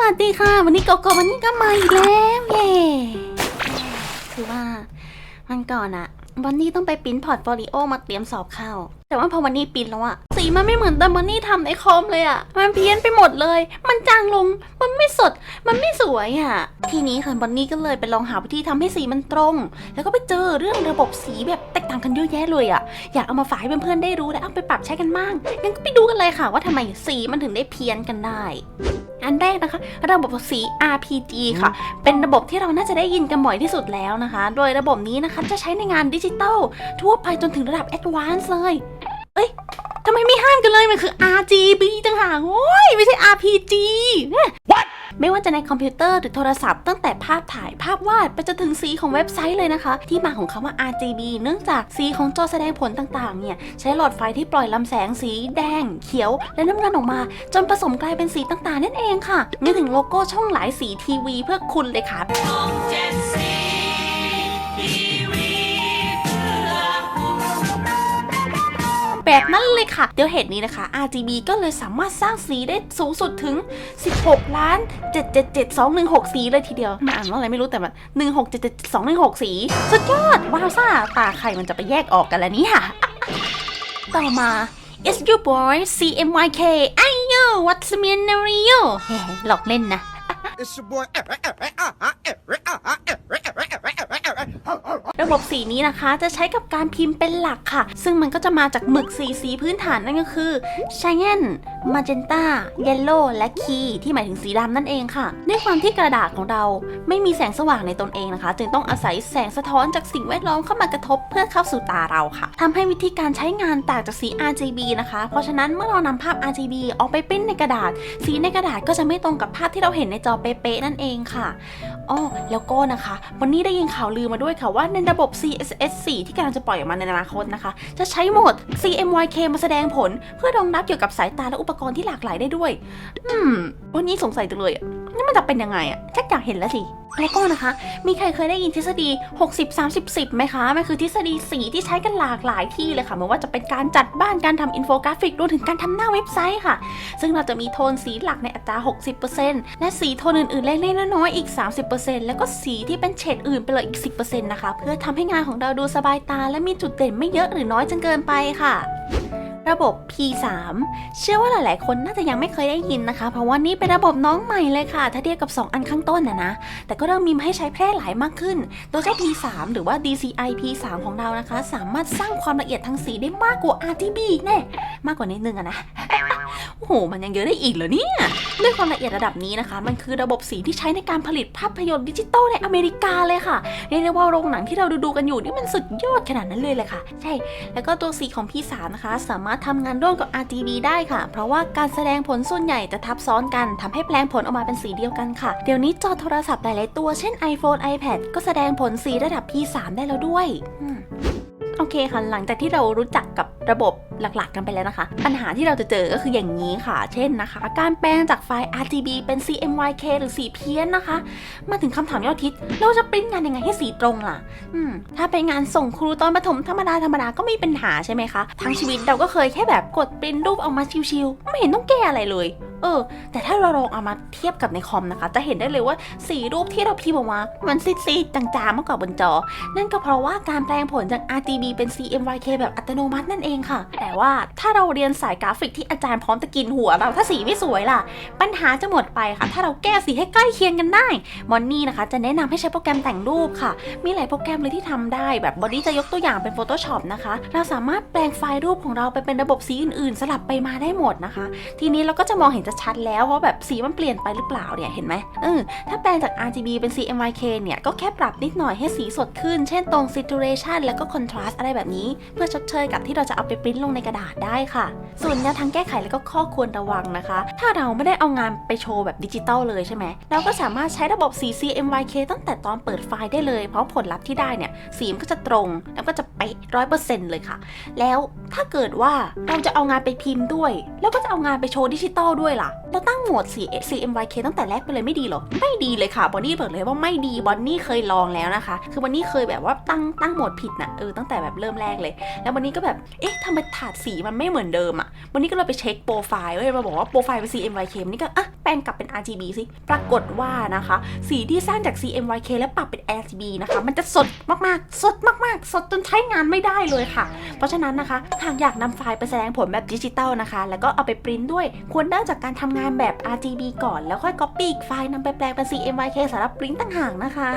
วัสดีค่ะ วันนี้โกโก้วันนี้ก็มาอีกแล้วเย่คือว่าวันก่อนอะวันนี้ต้องไปปริ้นพอร์ตโฟลิโอมาเตรียมสอบเข้า แต่ว่าพอวันนี้ปริ้นแล้วอะสีมันไม่เหมือนตอนวันนี้ทำในคอมเลยอะมันเพี้ยนไปหมดเลย มันจางลง มันไม่สด มันไม่สวยอะทีนี้ค่ะวันนี้ก็เลยไปลองหาวิธีทำให้สีมันตรง แล้วก็ไปเจอเรื่องระบบสีแบบแตกต่างกันเยอะแยะเลยอะอยากเอามาฝากให้เพื่อนๆได้รู้และเอาไปปรับใช้กันบ้างงั้นก็ไปดูกันเลยค่ะ ว่าทำไมสีมันถึงได้เพี้ยนกันได้ อันแรกนะคะ ระบบสี RPG ค่ะ เป็นระบบที่เราน่าจะได้ยินกันบ่อยที่สุดแล้วนะคะ โดยระบบนี้นะคะจะใช้ในงานดิจิตอลทั่วไปจนถึงระดับ Advanced เลย เอ้ยทำไมไม่ห้ามกันเลย มันคือ RGB ต่างหากโอ้ย ไม่ใช่ RPG เนี่ย ไม่ว่าจะในคอมพิวเตอร์หรือโทรศัพท์ตั้งแต่ภาพถ่ายภาพวาดไปจนถึงสีของเว็บไซต์เลยนะคะ ที่มาของคำว่า RGB เนื่องจากสีของจอแสดงผลต่างๆ เนี่ย ใช้หลอดไฟที่ปล่อยลำแสงสีแดง เขียว และน้ำเงินออกมา จนผสมกลายเป็นสีต่างๆ นั่นเองค่ะนึกถึงโลโก้ช่องหลายสีทีวีเพื่อคุณเลยค่ะ แบบนั้นเลยค่ะ เดี๋ยวเหตุนี้นะคะ RGB ก็เลยสามารถสร้างสีได้สูงสุดถึง 16 ล้าน 777 216 สีเลยทีเดียวมาอ่านว่าอะไรไม่รู้แต่มัน1677 216สี สุดยอด ว้าวซ่า ตาใครมันจะไปแยกออกกันแล้วเนี่ยต่อมา It's your boy CMYK ไอ้โย What's the scenario เฮ้หลอกเล่นนะ It's your boy. ระบบสีนี้นะคะ จะใช้กับการพิมพ์เป็นหลักค่ะ ซึ่งมันก็จะมาจากหมึกสีสีพื้นฐานนั่นก็คือ Cyan Magenta Yellow และ Key ที่หมายถึงสีดำนั่นเองค่ะ ด้วยความที่กระดาษของเราไม่มีแสงสว่างในตนเองนะคะ จึงต้องอาศัยแสงสะท้อนจากสิ่งแวดล้อมเข้ามากระทบเพื่อเข้าสู่ตาเราค่ะทำให้วิธีการใช้งานต่างจากสี RGB นะคะ เพราะฉะนั้นเมื่อเรานำภาพ RGB ออกไปปริ้นในกระดาษ สีในกระดาษก็จะไม่ตรงกับภาพที่เราเห็นในจอเป๊ะๆนั่นเองค่ะอ๋อแล้วก็นะคะ วันนี้ได้ยินข่าวลือมาด้วยค่ะว่าในระบบ CSS 4 ที่กำลังจะปล่อยออกมาในอนาคตนะคะ จะใช้โหมด CMYK มาแสดงผล เพื่อรองรับเกี่ยวกับสายตาและอุปกรณ์ที่หลากหลายได้ด้วย อืม วันนี้สงสัยจังเลยอะ นี่มันจะเป็นยังไงอะชักอยากเห็นแล้วสิแล้วก็นะคะ มีใครเคยได้ยินทฤษฎี 60 30 10ไหมคะ มันคือทฤษฎีสีที่ใช้กันหลากหลายที่เลยค่ะ ไม่ว่าจะเป็นการจัดบ้าน การทำอินโฟกราฟิก รวมถึงการทำหน้าเว็บไซต์ค่ะ ซึ่งเราจะมีโทนสีหลักในอัตรา 60%และสีโทนอื่นๆ เล็กๆ น้อยๆ อีก 30%แล้วก็สีที่เป็นเฉดอื่นไปเลยอีก 10%นะคะ เพื่อทำให้งานของเราดูสบายตา และมีจุดเด่นไม่เยอะหรือน้อยจนเกินไปค่ะ ระบบ P3 เชื่อว่าหลาย ๆ คนน่าจะยังไม่เคยได้ยินนะคะ เพราะว่านี่เป็นระบบน้องใหม่เลยค่ะ ถ้าเทียบกับ 2 อันข้างต้นนะนะ แต่ก็เริ่มมีมาให้ใช้แพร่หลายมากขึ้นโดยเจ้า P3 หรือว่า DCI P3 ของเรานะคะ สามารถสร้างความละเอียดทางสีได้มากกว่า RGB แน่มากกว่านิดนึงอะนะโอ้โห มันยังเยอะได้อีกเหรอเนี่ย ด้วยความละเอียดระดับนี้นะคะ มันคือระบบสีที่ใช้ในการผลิตภาพยนตร์ดิจิตอลในอเมริกาเลยค่ะ เรียกได้ว่าโรงหนังที่เราดูๆกันอยู่นี่มันสุดยอดขนาดนั้นเลยแหละค่ะ ใช่ แล้วก็ตัวสีของ P3 นะคะสามารถทำงานร่วมกับ RGB ได้ค่ะ เพราะว่าการแสดงผลส่วนใหญ่จะทับซ้อนกันทำให้แปลงผลออกมาเป็นสีเดียวกันค่ะ เดี๋ยวนี้จอโทรศัพท์หลายๆตัวเช่น iPhone iPad ก็แสดงผลสีระดับ P3 ได้แล้วด้วยอื โอเคค่ะ หลังจากที่เรารู้จักกับระบบหลักๆกันไปแล้วนะคะ ปัญหาที่เราจะเจอก็คืออย่างนี้ค่ะ เช่นนะคะ การแปลงจากไฟล์ RGB เป็น CMYK หรือสีเพี้ยนนะคะ มาถึงคำถามยอดฮิตเราจะปริ้นงานยังไงให้สีตรงล่ะ อืม ถ้าเป็นงานส่งครูตอนประถมธรรมดาธรรมดาก็ไม่มีปัญหาใช่ไหมคะ ทั้งชีวิตเราก็เคยแค่แบบกดปริ้นรูปออกมาชิวๆไม่เห็นต้องแก้อะไรเลย เออ แต่ถ้าเราลองเอามาเทียบกับในคอมนะคะ จะเห็นได้เลยว่าสีรูปที่เราพิมพ์ออกมา มันซีดๆจางๆมากกว่าบนจอ นั่นก็เพราะว่าการแปลงผลจาก RGB เป็น CMYK แบบอัตโนมัตินั่นเองค่ะ แต่ว่าถ้าเราเรียนสายกราฟิกที่อาจารย์พร้อมจะกินหัวเราถ้าสีไม่สวยล่ะ ปัญหาจะหมดไปค่ะ ถ้าเราแก้สีให้ใกล้เคียงกันได้มอนนี่นะคะ จะแนะนำให้ใช้โปรแกรมแต่งรูปค่ะ มีหลายโปรแกรมเลยที่ทำได้แบบบอดี้จะยกตัวอย่างเป็น Photoshop นะคะ เราสามารถแปลงไฟล์รูปของเราไปเป็นระบบสีอื่นๆ สลับไปมาได้หมดนะคะ ทีนี้เราก็จะมองเห็นจะชัดแล้วว่าแบบสีมันเปลี่ยนไปหรือเปล่าเนี่ยเห็นไหมเออถ้าแปลงจาก RGB เป็น CMYK เนี่ยก็แค่ปรับนิดหน่อยให้สีสดขึ้น เช่นตรง saturation แล้วก็ contrast อะไรแบบนี้ เพื่อชดเชยกับที่เราจะเอาไปปริ้นลงในกระดาษได้ค่ะ ส่วนแนวทางแก้ไขแล้วก็ข้อควรระวังนะคะ ถ้าเราไม่ได้เอางานไปโชว์แบบดิจิตอลเลยใช่ไหมเราก็สามารถใช้ระบบสี CMYK ตั้งแต่ตอนเปิดไฟล์ได้เลย เพราะผลลัพธ์ที่ได้เนี่ยสีมันก็จะตรงแล้วก็จะเป๊ะร้อยเปอร์เซ็นต์เลยค่ะ แล้ว ถ้าเกิดว่าเราจะเอางานไปพิมพ์ด้วย แล้วก็จะเอางานไปโชว์ดิจิตอลด้วยล่ะ เราตั้งโหมด C- CMYK ตั้งแต่แรกไปเลยไม่ดีหรอ ไม่ดีเลยค่ะบอนนี่บอกเลยว่าไม่ดีบอนนี่เคยลองแล้วนะคะ คือบอนนี่เคยแบบว่าตั้งตั้งโหมดผิดนะเออตั้งแต่แบบเริ่มแรกเลย แล้ววันนี้ก็แบบเอ๊ะทำไมถาดสีมันไม่เหมือนเดิมอะวันนี้ก็เลยไปเช็คโปรไฟล์เว้ยมาบอกว่าโปรไฟล์เป็น CMYK วันนี้ก็อะแปลงกลับเป็น RGB สิปรากฏว่านะคะ สีที่สร้างจาก CMYK แล้วปรับเป็น RGB นะคะ มันจะสดมากๆ สดมากๆ สดจนใช้งานไม่ได้เลยค่ะ เพราะฉะนั้นนะคะหากอยากนำไฟล์ไปแสดงผลแบบดิจิตอลนะคะ แล้วก็เอาไปปริ้นด้วย ควรเริ่มจากการทำงานแบบ RGB ก่อน แล้วค่อย Copy อีกไฟล์นำไปแปลงเป็น CMYK สำหรับปริ้นต่างหากนะคะ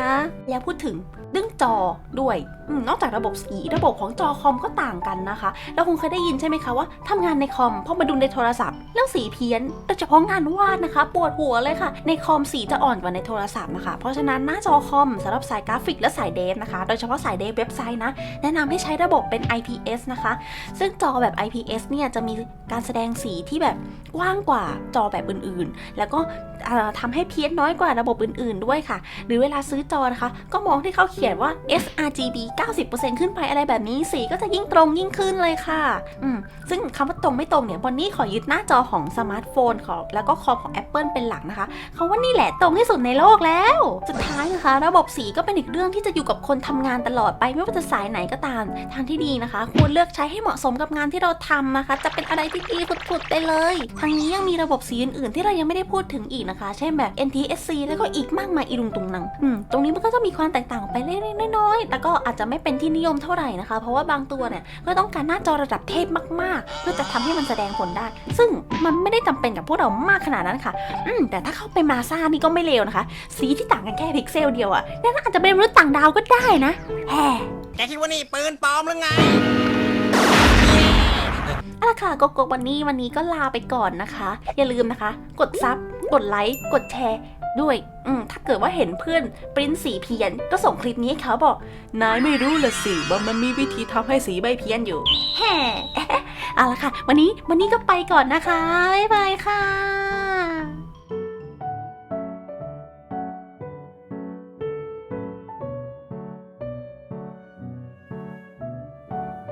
แล้วพูดถึง เรื่องจอด้วยอนอกจากระบบสีระบบของจอคอมก็ต่างกันนะคะ เราคงเคยได้ยินใช่ไหมคะว่าทำงานในคอมพอมาดูในโทรศัพท์แล้วสีเพี้ยนโดยเฉพาะงานวาดนะคะ ปวดหัวเลยค่ะ ในคอมสีจะอ่อนกว่าในโทรศัพท์นะคะ เพราะฉะนั้นหน้าจอคอมสำหรับสายกราฟิกและสายเดฟนะคะ โดยเฉพาะสายเดฟเว็บไซต์นะ แนะนำให้ใช้ระบบเป็น IPS นะคะ ซึ่งจอแบบ IPS เนี่ยจะมีการแสดงสีที่แบบกว้างกว่าจอแบบอื่นๆ แล้วก็เอ่อทำให้เพี้ยนน้อยกว่าระบบอื่น ๆด้วยค่ะ หรือเวลาซื้อจอนะคะ ก็มองที่เขาเขียนว่า sRGB 90%ขึ้นไปอะไรแบบนี้ สีก็จะยิ่งตรงยิ่งขึ้นเลยค่ะ อืม ซึ่งคำว่าตรงไม่ตรงเนี่ยวันนี้ขอยึดหน้าจอของสมาร์ทโฟนของแล้วก็คอมของ Apple เป็นหลักนะคะเขาว่านี่แหละตรงที่สุดในโลกแล้ว สุดท้ายนะคะ ระบบสีก็เป็นอีกเรื่องที่จะอยู่กับคนทำงานตลอดไปไม่ว่าจะสายไหนก็ตาม ทางที่ดีนะคะ ควรเลือกใช้ให้เหมาะสมกับงานที่เราทำนะคะ จะเป็นอะไรที่ดีสุดๆไปเลยทางนี้ยังมีระบบสีอื่นๆ ที่เรายังไม่ได้พูดถึงอีกนะคะ เช่นแบบ NTSC แล้วก็อีกมากมายอีลุงตุงนังอืมตรงนี้มันก็จะมีความแตกต่างออกไปเล็กๆน้อยๆแต่ก็อาจจะไม่เป็นที่นิยมเท่าไหร่นะคะ เพราะว่าบางตัวเนี่ยก็ต้องการหน้าจอระดับเทพมากๆ เพื่อจะทำให้มันแสดงผลได้ ซึ่งมันไม่ได้จำเป็นกับพวกเรามากขนาดนั้นค่ะ อืมแต่ถ้าเข้าไปมาซ่านี่ก็ไม่เลวนะคะ สีที่ต่างกันแค่พิกเซลเดียวอะนั่นอาจจะเป็นมนุษย์ต่างดาวก็ได้นะแฮ่แกคิดว่านี่ปืนปลอมหรือไงเอาละค่ะกกวันนี้วันนี้ก็ลาไปก่อนนะคะ อย่าลืมนะคะ กดซับกดไลค์ กดแชร์ ด้วย อืมถ้าเกิดว่าเห็นเพื่อนปริ้นสีเพี้ยน ก็ส่งคลิปนี้ให้เขาบอก นายไม่รู้ละสิว่ามันมีวิธีทำให้สีใบเพี้ยนอยู่ แฮ่เอาละค่ะ วันนี้วันนี้ก็ไปก่อนนะคะ บ๊ายบายค่ะ